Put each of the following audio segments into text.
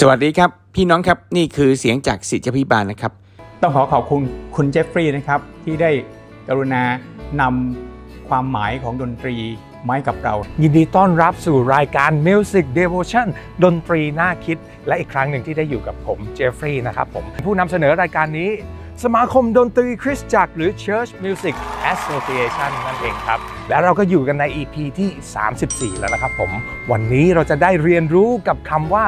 สวัสดีครับ พี่น้องครับนี่คือเสียงจากสิทธิพิบาลนะครับ ต้องขอขอบคุณคุณเจฟฟรีย์นะครับ ที่ได้กรุณานำความหมายของดนตรีมาให้กับเรา ยินดีต้อนรับสู่รายการ Music Devotion ดนตรีน่าคิด และอีกครั้งหนึ่งที่ได้อยู่กับผมเจฟฟรีย์นะครับผมผู้นำเสนอรายการนี้ สมาคมดนตรีคริสตจักรหรือ Church Music Association นั่นเองครับ และเราก็อยู่กันใน EP ที่ 34 แล้วนะครับผม วันนี้เราจะได้เรียนรู้กับคำว่า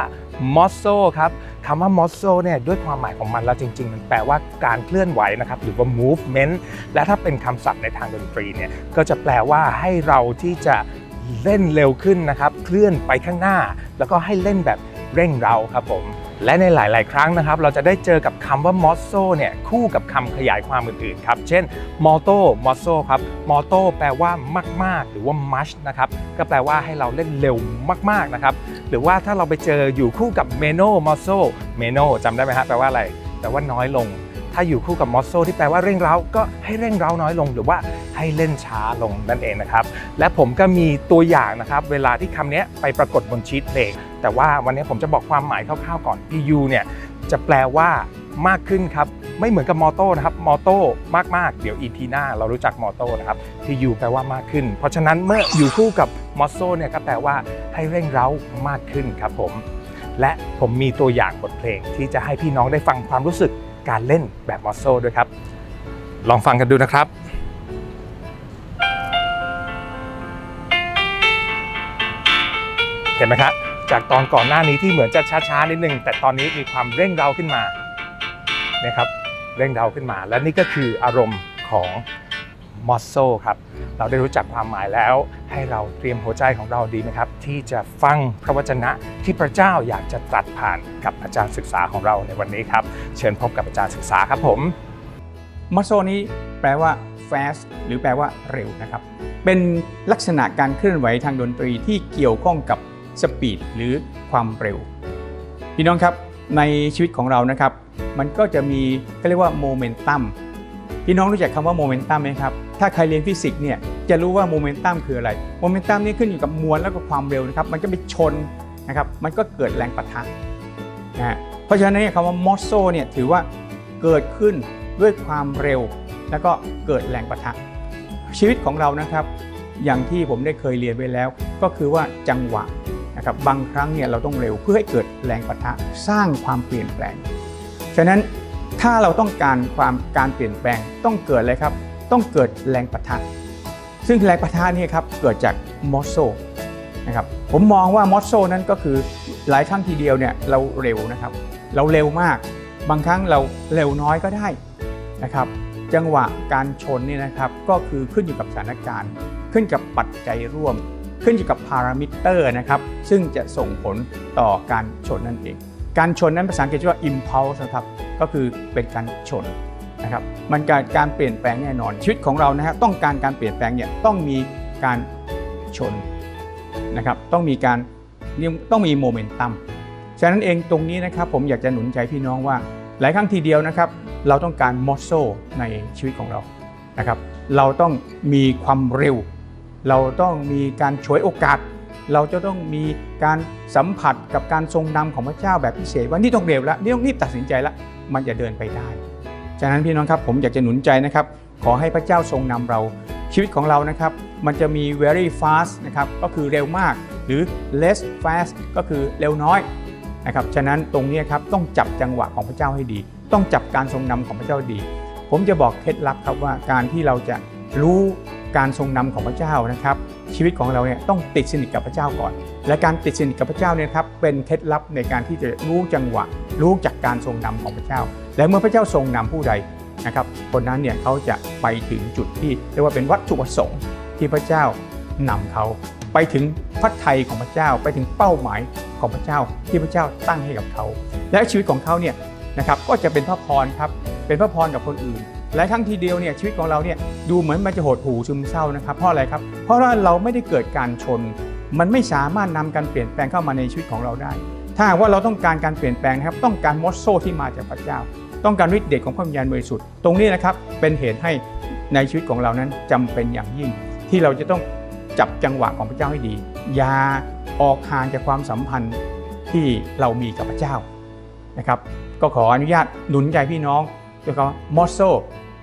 มอสโซครับคำว่ามอสโซเนี่ยด้วยความหมายของมันแล้วจริง ๆ มันแปลว่าการเคลื่อนไหวนะครับหรือว่า movement และถ้าเป็นคำศัพท์ในทางดนตรีเนี่ยก็จะแปลว่าให้เราที่จะเล่นเร็วขึ้นนะครับ เคลื่อนไปข้างหน้า แล้วก็ให้เล่นแบบเร่งเร้าครับผม และในหลาย ๆ ครั้งนะครับ เราจะได้เจอกับคำว่า m o s โซเนี่ยคู่กับคำขยายความอื่น ๆ ครับ เช่น motto m o s โซครับ motto แปลว่ามาก ๆ หรือว่า much นะครับก็แปลว่าให้เราเล่นเร็วมาก ๆ นะครับ หรือว่าถ้าเราไปเจออยู่คู่กับ meno m o s โซ meno จำได้ไหมฮะแปลว่าอะไรแปลว่าน้อยลง ถ้าอยู่คู่กับ m o s s o ที่แปลว่าเร่งเร้าก็ให้เร่งเร้าน้อยลง หรือว่าให้เล่นช้าลงนั่นเองนะครับ และผมก็มีตัวอย่างนะครับ เวลาที่คำนี้ไปปรากฏบนชีตเพลงแต่ว่าวันนี้ผมจะบอกความหมายคร่าวๆก่อน PU เนี่ยจะแปลว่ามากขึ้นครับ ไม่เหมือนกับมอโต้นะครับมอโต้มากๆ เดี๋ยว EP หน้าเรารู้จักมอโต้นะครับ PU แปลว่ามากขึ้น เพราะฉะนั้นเมื่ออยู่คู่กับมอสโซเนี่ยก็แปลว่าให้เร่งเร้ามากขึ้นครับผมและผมมีตัวอย่างบทเพลงที่จะให้พี่น้องได้ฟังความรู้สึก การเล่นแบบมอสโซด้วยครับ ลองฟังกันดูนะครับเห็นไหมครับจากตอนก่อนหน้านี้ที่เหมือนจะช้าๆนิดนึง แต่ตอนนี้มีความเร่งเร้าขึ้นมานะครับเร่งเร้าขึ้นมา และนี่ก็คืออารมณ์ของ มอสโซครับ เราได้รู้จักความหมายแล้ว ให้เราเตรียมหัวใจของเราดีไหมครับ ที่จะฟังพระวจนะที่พระเจ้าอยากจะตรัสผ่านกับอาจารย์ศึกษาของเราในวันนี้ครับ เชิญพบกับอาจารย์ศึกษาครับผมมัสโซนี้แปลว่า fast หรือแปลว่าเร็วนะครับ เป็นลักษณะการเคลื่อนไหวทางดนตรีที่เกี่ยวข้องกับสปีดหรือความเร็ว พี่น้องครับในชีวิตของเรานะครับ มันก็จะมีก็เรียกว่าโมเมนตัม พี่น้องรู้จักคำว่าโมเมนตัมไหมครับ ถ้าใครเรียนฟิสิกส์เนี่ยจะรู้ว่าโมเมนตัมคืออะไร โมเมนตัมนี่ขึ้นอยู่กับมวลแล้วก็ความเร็วนะครับ มันก็ไปชนนะครับ มันก็เกิดแรงปะทะนะฮะ เพราะฉะนั้นคำว่ามอสโซเนี่ยถือว่าเกิดขึ้นด้วยความเร็ว แล้วก็เกิดแรงปะทะ ชีวิตของเรานะครับ อย่างที่ผมได้เคยเรียนไว้แล้ว ก็คือว่าจังหวะนะครับ บางครั้งเนี่ยเราต้องเร็วเพื่อให้เกิดแรงปะทะ สร้างความเปลี่ยนแปลง ฉะนั้น ถ้าเราต้องการความการเปลี่ยนแปลงต้องเกิดอะไรครับ ต้องเกิดแรงปะทะ ซึ่งแรงปะทะนี่ครับเกิดจากมอสโซนะครับผมมองว่ามอสโซนั้นก็คือหลายครั้งทีเดียวเนี่ยเราเร็วนะครับ เราเร็วมาก บางครั้งเราเร็วน้อยก็ได้นะครับ จังหวะการชนเนี่ยนะครับก็คือขึ้นอยู่กับสถานการณ์ ขึ้นกับปัจจัยร่วม ขึ้นอยู่กับพารามิเตอร์นะครับ ซึ่งจะส่งผลต่อการชนนั่นเอง การชนนั้นภาษาอังกฤษเรียกว่า impulse นะครับ ก็คือเป็นการชนนะครับมันการการเปลี่ยนแปลงแน่นอนชีวิตของเรานะฮะต้องการการเปลี่ยนแปลงเนี่ยต้องมีการชนนะครับต้องมีการต้องมีโมเมนตัมฉะนั้นเองตรงนี้นะครับผมอยากจะหนุนใจพี่น้องว่า หลายครั้งทีเดียวนะครับ เราต้องการมอสโซในชีวิตของเรานะครับ เราต้องมีความเร็ว เราต้องมีการฉวยโอกาส เราจะต้องมีการสัมผัสกับการทรงนำของพระเจ้าแบบพิเศษว่านี่ต้องเร็วแล้วนี่ต้องรีบตัดสินใจแล้วมันจะเดินไปได้ฉะนั้นพี่น้องครับผมอยากจะหนุนใจนะครับ ขอให้พระเจ้าทรงนำเราชีวิตของเรานะครับ มันจะมี very fast นะครับก็คือเร็วมาก หรือ less fast ก็คือเร็วน้อยนะครับฉะนั้นตรงนี้ครับต้องจับจังหวะของพระเจ้าให้ดี ต้องจับการทรงนำของพระเจ้าดี ผมจะบอกเคล็ดลับครับว่าการที่เราจะรู้ การทรงนำของพระเจ้านะครับ ชีวิตของเราเนี่ยต้องติดสนิทกับพระเจ้าก่อน และการติดสนิทกับพระเจ้าเนี่ยครับเป็นเคล็ดลับในการที่จะรู้จังหวะ รู้จากการทรงนำของพระเจ้า และเมื่อพระเจ้าทรงนำผู้ใดนะครับคนนั้นเนี่ยเขาจะไปถึงจุดที่เรียกว่าเป็นวัตถุประสงค์ที่พระเจ้านำเขาไปถึงพระทัยของพระเจ้า ไปถึงเป้าหมายของพระเจ้าที่พระเจ้าตั้งให้กับเขา และชีวิตของเขาเนี่ยนะครับก็จะเป็นพระพรครับเป็นพระพรกับคนอื่น หลายครั้งทีเดียวเนี่ยชีวิตของเราเนี่ยดูเหมือนมันจะหดหู่ซึมเศร้านะครับเพราะอะไรครับ เพราะว่าเราไม่ได้เกิดการชน มันไม่สามารถนำการเปลี่ยนแปลงเข้ามาในชีวิตของเราได้ ถ้าหากว่าเราต้องการการเปลี่ยนแปลงนะครับต้องการมอสโซที่มาจากพระเจ้า ต้องการฤทธิ์เดชของพระวิญญาณบริสุทธิ์ตรงนี้นะครับเป็นเหตุให้ในชีวิตของเรานั้นจำเป็นอย่างยิ่ง ที่เราจะต้องจับจังหวะของพระเจ้าให้ดี อย่าออกห่างจากความสัมพันธ์ที่เรามีกับพระเจ้านะครับ ก็ขออนุญาตหนุนใจพี่น้องดยเฉพามอสโซ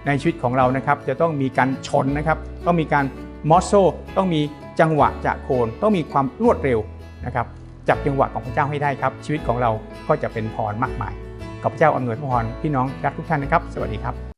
ในชีวิตของเรานะครับจะต้องมีการชนนะครับต้องมีการมอสโซต้องมีจังหวะจากโคนต้องมีความรวดเร็วนะครับจับจังหวะของพระเจ้าให้ได้ครับ ชีวิตของเราก็จะเป็นพรมากมายขอพระเจ้าอำนวยพระพรพี่น้องรักทุกท่านนะครับ สวัสดีครับ